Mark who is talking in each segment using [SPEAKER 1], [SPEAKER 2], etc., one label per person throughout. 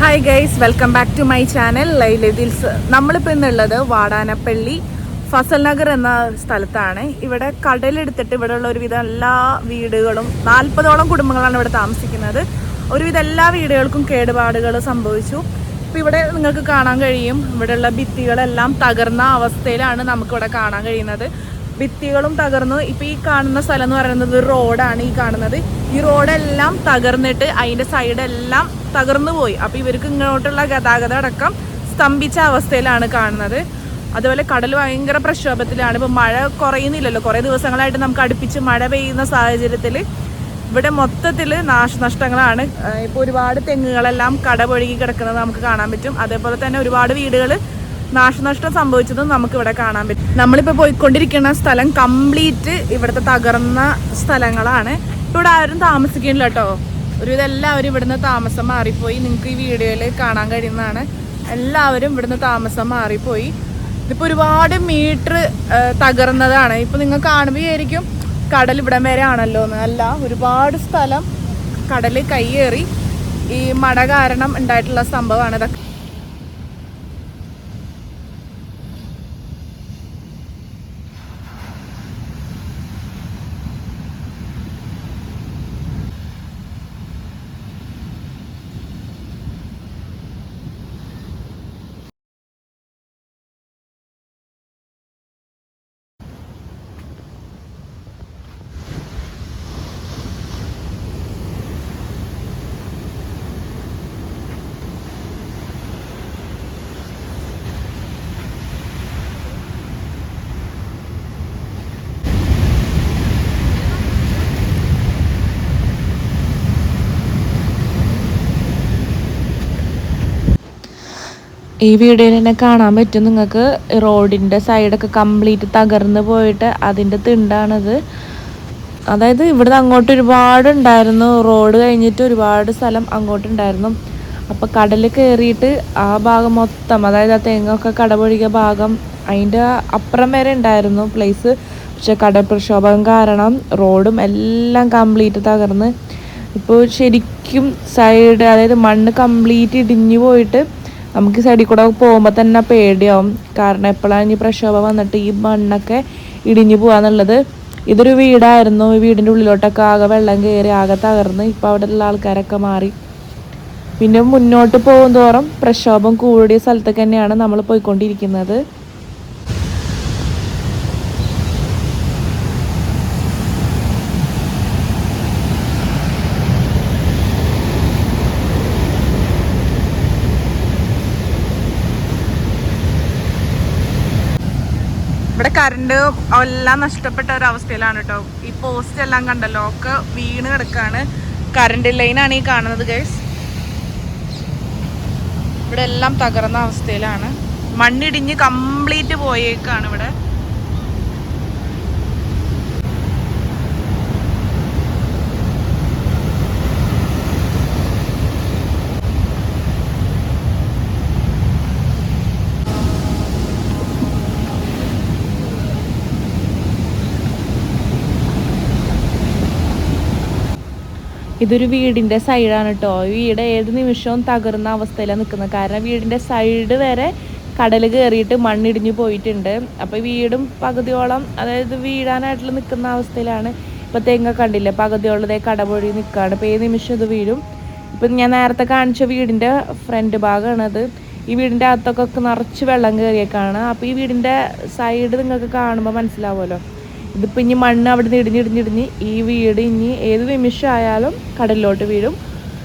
[SPEAKER 1] Hi guys welcome back to my channel ലൈലദിൽസ് നമ്മളിപ്പോൾ ഇന്നുള്ളത് വാടാനപ്പള്ളി ഫസൽ നഗർ എന്ന സ്ഥലത്താണ്. ഇവിടെ കടലെടുത്തിട്ട് ഇവിടെയുള്ള ഒരുവിധം എല്ലാ വീടുകളും നാൽപ്പതോളം കുടുംബങ്ങളാണ് ഇവിടെ താമസിക്കുന്നത്. ഒരുവിധം എല്ലാ വീടുകൾക്കും കേടുപാടുകൾ സംഭവിച്ചു. ഇപ്പോൾ ഇവിടെ നിങ്ങൾക്ക് കാണാൻ കഴിയും ഇവിടെയുള്ള ഭിത്തികളെല്ലാം തകർന്ന അവസ്ഥയിലാണ് നമുക്കിവിടെ കാണാൻ കഴിയുന്നത്. ഭിത്തികളും തകർന്നു. ഇപ്പൊ ഈ കാണുന്ന സ്ഥലം എന്ന് പറയുന്നത് റോഡാണ് ഈ കാണുന്നത്. ഈ റോഡെല്ലാം തകർന്നിട്ട് അതിന്റെ സൈഡെല്ലാം തകർന്നു പോയി. അപ്പൊ ഇവർക്ക് ഇങ്ങോട്ടുള്ള ഗതാഗതം അടക്കം സ്തംഭിച്ച അവസ്ഥയിലാണ് കാണുന്നത്. അതുപോലെ കടൽ ഭയങ്കര പ്രക്ഷോഭത്തിലാണ്. ഇപ്പൊ മഴ കുറയുന്നില്ലല്ലോ. കുറെ ദിവസങ്ങളായിട്ട് നമുക്ക് അടുപ്പിച്ച് മഴ പെയ്യുന്ന സാഹചര്യത്തിൽ ഇവിടെ മൊത്തത്തിൽ നാശനഷ്ടങ്ങളാണ്. ഇപ്പോൾ ഒരുപാട് തെങ്ങുകളെല്ലാം കടപൊഴുകി കിടക്കുന്നത് നമുക്ക് കാണാൻ പറ്റും. അതേപോലെ തന്നെ ഒരുപാട് വീടുകൾ നാശനഷ്ടം സംഭവിച്ചതും നമുക്ക് ഇവിടെ കാണാൻ പറ്റും. നമ്മളിപ്പോ പോയിക്കൊണ്ടിരിക്കുന്ന സ്ഥലം കംപ്ലീറ്റ് ഇവിടുത്തെ തകർന്ന സ്ഥലങ്ങളാണ്. ഇവിടെ ആരും താമസിക്കുന്നില്ല കേട്ടോ. ഒരുവിധം എല്ലാവരും ഇവിടുന്ന് താമസം മാറിപ്പോയി. നിങ്ങൾക്ക് ഈ വീഡിയോയിൽ കാണാൻ കഴിയുന്നതാണ്. എല്ലാവരും ഇവിടുന്ന് താമസം മാറിപ്പോയി. ഇതിപ്പോൾ ഒരുപാട് മീറ്റർ തകർന്നതാണ്. ഇപ്പോൾ നിങ്ങൾ കാണുമ്പോൾ കടൽ ഇവിടം വരെ ആണല്ലോ എന്ന്. അല്ല ഒരുപാട് സ്ഥലം കടൽ കയ്യേറി ഈ മട കാരണം ഉണ്ടായിട്ടുള്ള സംഭവമാണ് ഇതൊക്കെ.
[SPEAKER 2] ഈ വീഡിയോയിൽ തന്നെ കാണാൻ പറ്റും. നിങ്ങൾക്ക് റോഡിന്റെ സൈഡൊക്കെ കംപ്ലീറ്റ് തകർന്ന് പോയിട്ട് അതിന്റെ തിണ്ടാണത്. അതായത് ഇവിടുന്ന് അങ്ങോട്ട് ഒരുപാട് ഉണ്ടായിരുന്നു. റോഡ് കഴിഞ്ഞിട്ട് ഒരുപാട് സ്ഥലം അങ്ങോട്ടുണ്ടായിരുന്നു അപ്പോൾ കടൽ കയറിയിട്ട് ആ ഭാഗം മൊത്തം അതായത് ആ തെങ്ങൊക്കെ കടപൊഴുകിയ ഭാഗം അതിന്റെ അപ്പുറം വരെ ഉണ്ടായിരുന്നു പ്ലേസ് പക്ഷെ കടൽ പ്രക്ഷോഭം കാരണം റോഡും എല്ലാം കംപ്ലീറ്റ് തകർന്ന്. ഇപ്പോൾ ശരിക്കും സൈഡ് അതായത് മണ്ണ് കംപ്ലീറ്റ് ഇടിഞ്ഞു പോയിട്ട് നമുക്ക് സൈഡിൽ കൂടെ പോകുമ്പോൾ തന്നെ പേടിയാവും. കാരണം എപ്പോഴാണ് ഈ പ്രക്ഷോഭം വന്നിട്ട് ഈ മണ്ണൊക്കെ ഇടിഞ്ഞു പോകാന്നുള്ളത് ഇതൊരു വീടായിരുന്നു. ഈ വീടിന്റെ ഉള്ളിലോട്ടൊക്കെ ആകെ വെള്ളം കയറി ആകെ തകർന്ന് ഇപ്പോൾ അവിടെ ഉള്ള ആൾക്കാരൊക്കെ മാറി. പിന്നെ മുന്നോട്ട് പോകും തോറും പ്രക്ഷോഭം കൂടിയ സ്ഥലത്തൊക്കെ തന്നെയാണ് നമ്മൾ പോയിക്കൊണ്ടിരിക്കുന്നത്.
[SPEAKER 1] കറണ്ട് എല്ലാം നഷ്ടപ്പെട്ട ഒരു അവസ്ഥയിലാണ് കേട്ടോ ഈ പോസ്റ്റ് എല്ലാം കണ്ടല്ലോ ഒക്കെ വീണ് കിടക്കാണ്. കറണ്ട് ലൈനാണ് ഈ കാണുന്നത് ഗൈസ് ഇവിടെ എല്ലാം തകർന്ന അവസ്ഥയിലാണ്. മണ്ണിടിഞ്ഞ് കംപ്ലീറ്റ് പോയേക്കാണ് ഇവിടെ.
[SPEAKER 2] ഇതൊരു വീടിന്റെ സൈഡാണ് കേട്ടോ വീട് ഏത് നിമിഷവും തകർന്ന അവസ്ഥയിലാണ് നിൽക്കുന്നത് കാരണം വീടിന്റെ സൈഡ് വരെ കടൽ കയറിയിട്ട് മണ്ണിടിഞ്ഞു പോയിട്ടുണ്ട്. അപ്പോൾ വീടും പകുതിയോളം അതായത് വീഴാനായിട്ടുള്ള നിൽക്കുന്ന അവസ്ഥയിലാണ് ഇപ്പോൾ തെങ്ങ കണ്ടില്ലേ? പകുതിയോളതേ കടപൊഴി നിൽക്കുകയാണ് ഇപ്പോൾ ഏത് നിമിഷം ഇത് വീഴും. ഇപ്പം ഞാൻ നേരത്തെ കാണിച്ച വീടിന്റെ ഫ്രണ്ട് ഭാഗമാണത് ഈ വീടിന്റെ അകത്തൊക്കെ നിറച്ച് വെള്ളം കയറിയേക്കാണ് അപ്പോൾ ഈ വീടിന്റെ സൈഡ് നിങ്ങൾക്ക് കാണുമ്പോൾ മനസ്സിലാവുമല്ലോ. ഇതിപ്പോൾ ഇനി മണ്ണ് അവിടെ നിന്ന് ഇടിഞ്ഞിടിഞ്ഞിടിഞ്ഞ് ഈ വീട് ഇനി ഏത് നിമിഷമായാലും കടലിലോട്ട് വീഴും.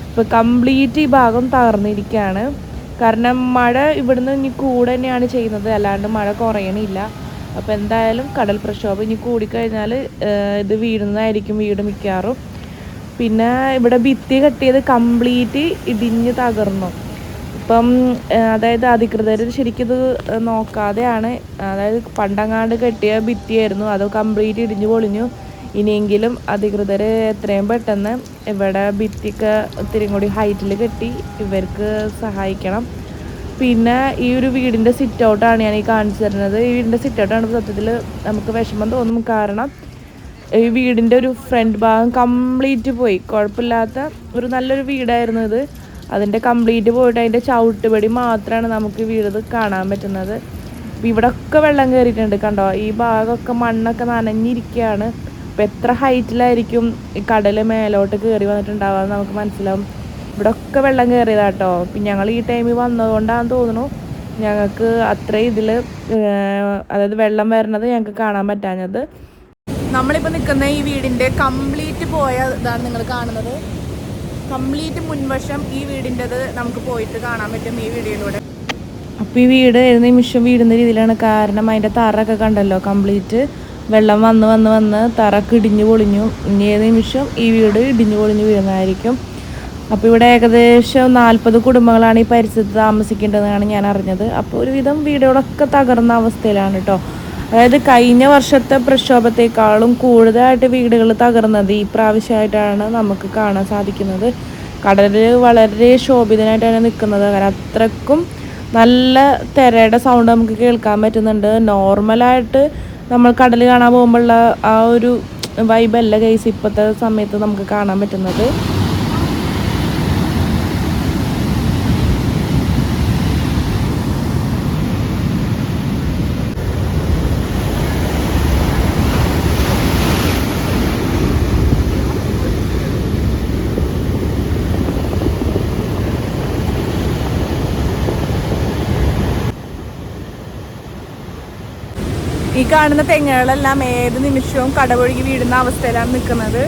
[SPEAKER 2] ഇപ്പോൾ കംപ്ലീറ്റ് ഈ ഭാഗം തകർന്നിരിക്കുകയാണ്. കാരണം മഴ ഇവിടുന്ന് ഇനി കൂടെ തന്നെയാണ് ചെയ്യുന്നത്. അല്ലാണ്ട് മഴ കുറയണില്ല. അപ്പോൾ എന്തായാലും കടൽ പ്രക്ഷോഭം ഇനി കൂടിക്കഴിഞ്ഞാൽ ഇത് വീഴുന്നതായിരിക്കും വീട് മിക്കാറും പിന്നെ ഇവിടെ ഭിത്തി കെട്ടിയത് കംപ്ലീറ്റ് ഇടിഞ്ഞ് തകർന്നു. ഇപ്പം അതായത് അധികൃതർ ശരിക്കും ഇത് നോക്കാതെയാണ് അതായത് പണ്ടങ്ങാണ്ട് കെട്ടിയ ഭിത്തിയായിരുന്നു. അത് കംപ്ലീറ്റ് ഇടിഞ്ഞു പൊളിഞ്ഞു. ഇനിയെങ്കിലും അധികൃതർ എത്രയും പെട്ടെന്ന് ഇവിടെ ഭിത്തിക്ക് ഒത്തിരി കൂടി ഹൈറ്റിൽ കെട്ടി ഇവർക്ക് സഹായിക്കണം. പിന്നെ ഈ ഒരു വീടിന്റെ സിറ്റ് ഔട്ടാണ് ഞാൻ ഈ കാണിച്ചു തരുന്നത്. ഈ വീടിന്റെ സിറ്റ് ഔട്ടാണ് സത്യത്തിൽ നമുക്ക് വിഷമം തോന്നും കാരണം ഈ വീടിന്റെ ഒരു ഫ്രണ്ട് ഭാഗം കംപ്ലീറ്റ് പോയി. കുഴപ്പമില്ലാത്ത ഒരു നല്ലൊരു വീടായിരുന്നു ഇത്. അതിന്റെ കംപ്ലീറ്റ് പോയിട്ട് അതിന്റെ ചവിട്ടുപടി മാത്രമാണ് നമുക്ക് വീട് കാണാൻ പറ്റുന്നത്. ഇവിടെ ഒക്കെ വെള്ളം കയറിയിട്ടുണ്ട് കണ്ടോ? ഈ ഭാഗമൊക്കെ മണ്ണൊക്കെ നനഞ്ഞിരിക്കുകയാണ്. അപ്പം എത്ര ഹൈറ്റിലായിരിക്കും ഈ കടൽ മേലോട്ട് കയറി വന്നിട്ടുണ്ടാവുക നമുക്ക് മനസ്സിലാവും. ഇവിടെ ഒക്കെ വെള്ളം കയറിയതാട്ടോ പിന്നെ ഞങ്ങൾ ഈ ടൈമിൽ വന്നതുകൊണ്ടാണെന്ന് തോന്നുന്നു ഞങ്ങൾക്ക് അത്ര ഇതിൽ അതായത് വെള്ളം വരുന്നത് ഞങ്ങൾക്ക് കാണാൻ പറ്റാഞ്ഞത്.
[SPEAKER 1] നമ്മളിപ്പോൾ നിൽക്കുന്ന ഈ വീടിന്റെ കംപ്ലീറ്റ് പോയ ഇതാണ് നിങ്ങൾ കാണുന്നത്. കംപ്ലീറ്റ് മുൻവശം ഈ വീടിന്റെത് നമുക്ക് പോയിട്ട് കാണാൻ പറ്റും ഈ വീഡിയോയിലൂടെ
[SPEAKER 2] അപ്പോൾ ഈ വീട് ഏത് നിമിഷം വീടുന്ന രീതിയിലാണ്? കാരണം അതിന്റെ തറയൊക്കെ കണ്ടല്ലോ കംപ്ലീറ്റ്. വെള്ളം വന്ന് വന്ന് വന്ന് തറക്ക് ഇടിഞ്ഞു പൊളിഞ്ഞു. ഇനി ഏത് നിമിഷം ഈ വീട് ഇടിഞ്ഞു പൊളിഞ്ഞു വീഴുന്നതായിരിക്കും. അപ്പോൾ ഇവിടെ ഏകദേശം നാൽപ്പത് കുടുംബങ്ങളാണ് ഈ പരിസരത്ത് താമസിക്കേണ്ടതെന്നാണ് ഞാൻ അറിഞ്ഞത്. അപ്പോൾ ഒരുവിധം വീടുകളൊക്കെ തകർന്ന അവസ്ഥയിലാണ് കേട്ടോ അതായത് കഴിഞ്ഞ വർഷത്തെ പ്രക്ഷോഭത്തെക്കാളും കൂടുതലായിട്ട് വീടുകൾ തകർന്നത് ഈ പ്രാവശ്യമായിട്ടാണ് നമുക്ക് കാണാൻ സാധിക്കുന്നത്. കടലിൽ വളരെ ശോഭിതനായിട്ടാണ് നിൽക്കുന്നത്. കാരണം അത്രക്കും നല്ല തിരയുടെ സൗണ്ട് നമുക്ക് കേൾക്കാൻ പറ്റുന്നുണ്ട്. നോർമലായിട്ട് നമ്മൾ കടൽ കാണാൻ പോകുമ്പോഴുള്ള ആ ഒരു വൈബല്ല കേസ് ഇപ്പോഴത്തെ സമയത്ത് നമുക്ക് കാണാൻ പറ്റുന്നത്.
[SPEAKER 1] ഈ കാണുന്ന തെങ്ങുകളെല്ലാം ഏത് നിമിഷവും കടപൊഴുകി വീടുന്ന അവസ്ഥയിലാണ് നിൽക്കുന്നത്.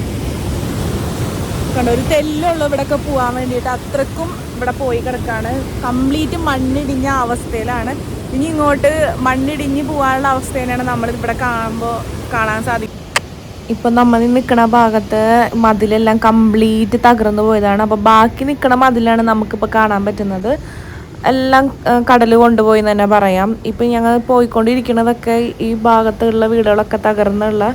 [SPEAKER 1] കണ്ടോ ഒരു തെല്ലുള്ളൂ ഇവിടെയൊക്കെ പോകാൻ വേണ്ടിയിട്ട് അത്രക്കും ഇവിടെ പോയി കിടക്കാണ്. കംപ്ലീറ്റ് മണ്ണിടിഞ്ഞ അവസ്ഥയിലാണ്. ഇനി ഇങ്ങോട്ട് മണ്ണിടിഞ്ഞ് പോകാനുള്ള അവസ്ഥ തന്നെയാണ് നമ്മൾ ഇവിടെ കാണുമ്പോൾ കാണാൻ സാധിക്കും.
[SPEAKER 2] ഇപ്പം നമ്മൾ നിൽക്കുന്ന ഭാഗത്ത് മതിലെല്ലാം കംപ്ലീറ്റ് തകർന്നു പോയതാണ്. അപ്പോൾ ബാക്കി നിൽക്കുന്ന മതിലാണ് നമുക്കിപ്പോൾ കാണാൻ പറ്റുന്നത്. എല്ലാം കടൽ കൊണ്ടുപോയി എന്ന് തന്നെ പറയാം. ഇപ്പം ഞങ്ങൾ പോയിക്കൊണ്ടിരിക്കുന്നതൊക്കെ ഈ ഭാഗത്തുള്ള വീടുകളൊക്കെ തകർന്നുള്ള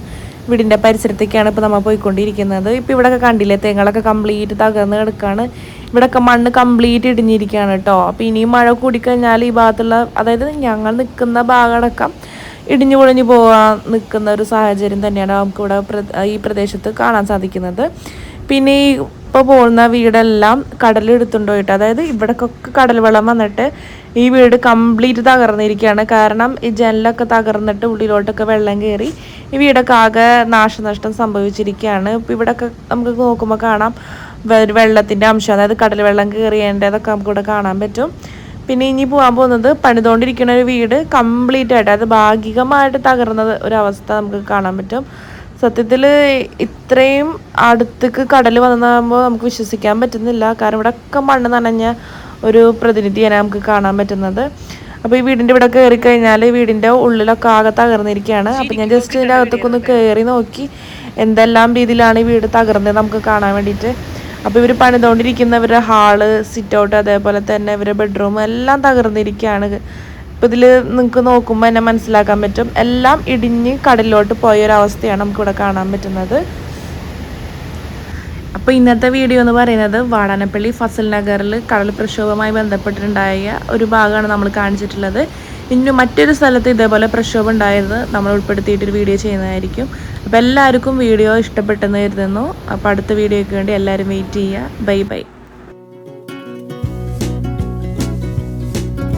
[SPEAKER 2] വീടിന്റെ പരിസരത്തേക്കാണ് ഇപ്പോൾ നമ്മൾ പോയിക്കൊണ്ടിരിക്കുന്നത്. ഇപ്പോൾ ഇവിടെയൊക്കെ കണ്ടില്ലേ തേങ്ങളൊക്കെ കംപ്ലീറ്റ് തകർന്ന് കിടക്കുകയാണ് ഇവിടെയൊക്കെ മണ്ണ് കംപ്ലീറ്റ് ഇടിഞ്ഞിരിക്കുകയാണ് കേട്ടോ. അപ്പോൾ ഇനിയും മഴ കൂടിക്കഴിഞ്ഞാൽ ഈ ഭാഗത്തുള്ള അതായത് ഞങ്ങൾ നിൽക്കുന്ന ഭാഗമടക്കം ഇടിഞ്ഞു പൊളിഞ്ഞു പോകാൻ നിൽക്കുന്ന ഒരു സാഹചര്യം തന്നെയാണ് നമുക്കിവിടെ ഈ പ്രദേശത്ത് കാണാൻ സാധിക്കുന്നത്. പിന്നെ ഈ ഇപ്പോൾ പോകുന്ന വീടെല്ലാം കടലെടുത്തുകൊണ്ട് പോയിട്ട് അതായത് ഇവിടേക്കൊക്കെ കടൽ വെള്ളം വന്നിട്ട് ഈ വീട് കംപ്ലീറ്റ് തകർന്നിരിക്കുകയാണ്. കാരണം ഈ ജനലൊക്കെ തകർന്നിട്ട് ഉള്ളിലോട്ടൊക്കെ വെള്ളം കയറി ഈ വീടൊക്കെ ആകെ നാശനഷ്ടം സംഭവിച്ചിരിക്കുകയാണ്. ഇപ്പോൾ ഇവിടെയൊക്കെ നമുക്ക് നോക്കുമ്പോൾ കാണാം വെള്ളത്തിന്റെ അംശം. അതായത് കടൽ വെള്ളം കയറിയതിന്റെതൊക്കെ നമുക്കിവിടെ കാണാൻ പറ്റും. പിന്നെ ഇനി പോകാൻ പോകുന്നത് പണിതുകൊണ്ടിരിക്കുന്ന ഒരു വീട് കംപ്ലീറ്റ് ആയിട്ട് അത് ഭാഗികമായിട്ട് തകർന്ന ഒരവസ്ഥ നമുക്ക് കാണാൻ പറ്റും. സത്യത്തിൽ ഇത്രയും അടുത്തേക്ക് കടൽ വന്നതാകുമ്പോൾ നമുക്ക് വിശ്വസിക്കാൻ പറ്റുന്നില്ല. കാരണം ഇവിടെ ഒക്കെ മണ്ണ് നനഞ്ഞ ഒരു പ്രതിനിധിയാണ് നമുക്ക് കാണാൻ പറ്റുന്നത്. അപ്പോൾ ഈ വീടിന്റെ ഇവിടെ കയറി കഴിഞ്ഞാൽ വീടിന്റെ ഉള്ളിലൊക്കെ ആകെ തകർന്നിരിക്കുകയാണ്. അപ്പോൾ ഞാൻ ജസ്റ്റ് ഇതിന്റെ അകത്തേക്ക് ഒന്ന് കയറി നോക്കി. എന്തെല്ലാം രീതിയിലാണ് ഈ വീട് തകർന്നത് നമുക്ക് കാണാൻ വേണ്ടിയിട്ട്. അപ്പോൾ ഇവർ പണിതുകൊണ്ടിരിക്കുന്നവരുടെ ഹാൾ സിറ്റ് ഔട്ട് അതേപോലെ തന്നെ ഇവരുടെ ബെഡ്റൂം എല്ലാം തകർന്നിരിക്കുകയാണ്. ഇപ്പം ഇതിൽ നിങ്ങൾക്ക് നോക്കുമ്പോൾ എന്നെ മനസ്സിലാക്കാൻ പറ്റും. എല്ലാം ഇടിഞ്ഞ് കടലിലോട്ട് പോയ ഒരു അവസ്ഥയാണ് നമുക്കിവിടെ കാണാൻ പറ്റുന്നത്. അപ്പോൾ ഇന്നത്തെ വീഡിയോ എന്ന് പറയുന്നത് വാടാനപ്പള്ളി ഫസൽ നഗറിൽ കടൽ പ്രക്ഷോഭവുമായി ബന്ധപ്പെട്ടിട്ടുണ്ടായ ഒരു ഭാഗമാണ് നമ്മൾ കാണിച്ചിട്ടുള്ളത്. ഇനി മറ്റൊരു സ്ഥലത്ത് ഇതേപോലെ പ്രക്ഷോഭം ഉണ്ടായിരുന്നു നമ്മൾ ഉൾപ്പെടുത്തിയിട്ടൊരു വീഡിയോ ചെയ്യുന്നതായിരിക്കും. അപ്പോൾ എല്ലാവർക്കും വീഡിയോ ഇഷ്ടപ്പെട്ടെന്ന് കരുതുന്നു. അപ്പോൾ അടുത്ത വീഡിയോയ്ക്ക് വേണ്ടി എല്ലാവരും വെയിറ്റ് ചെയ്യുക. Bye bye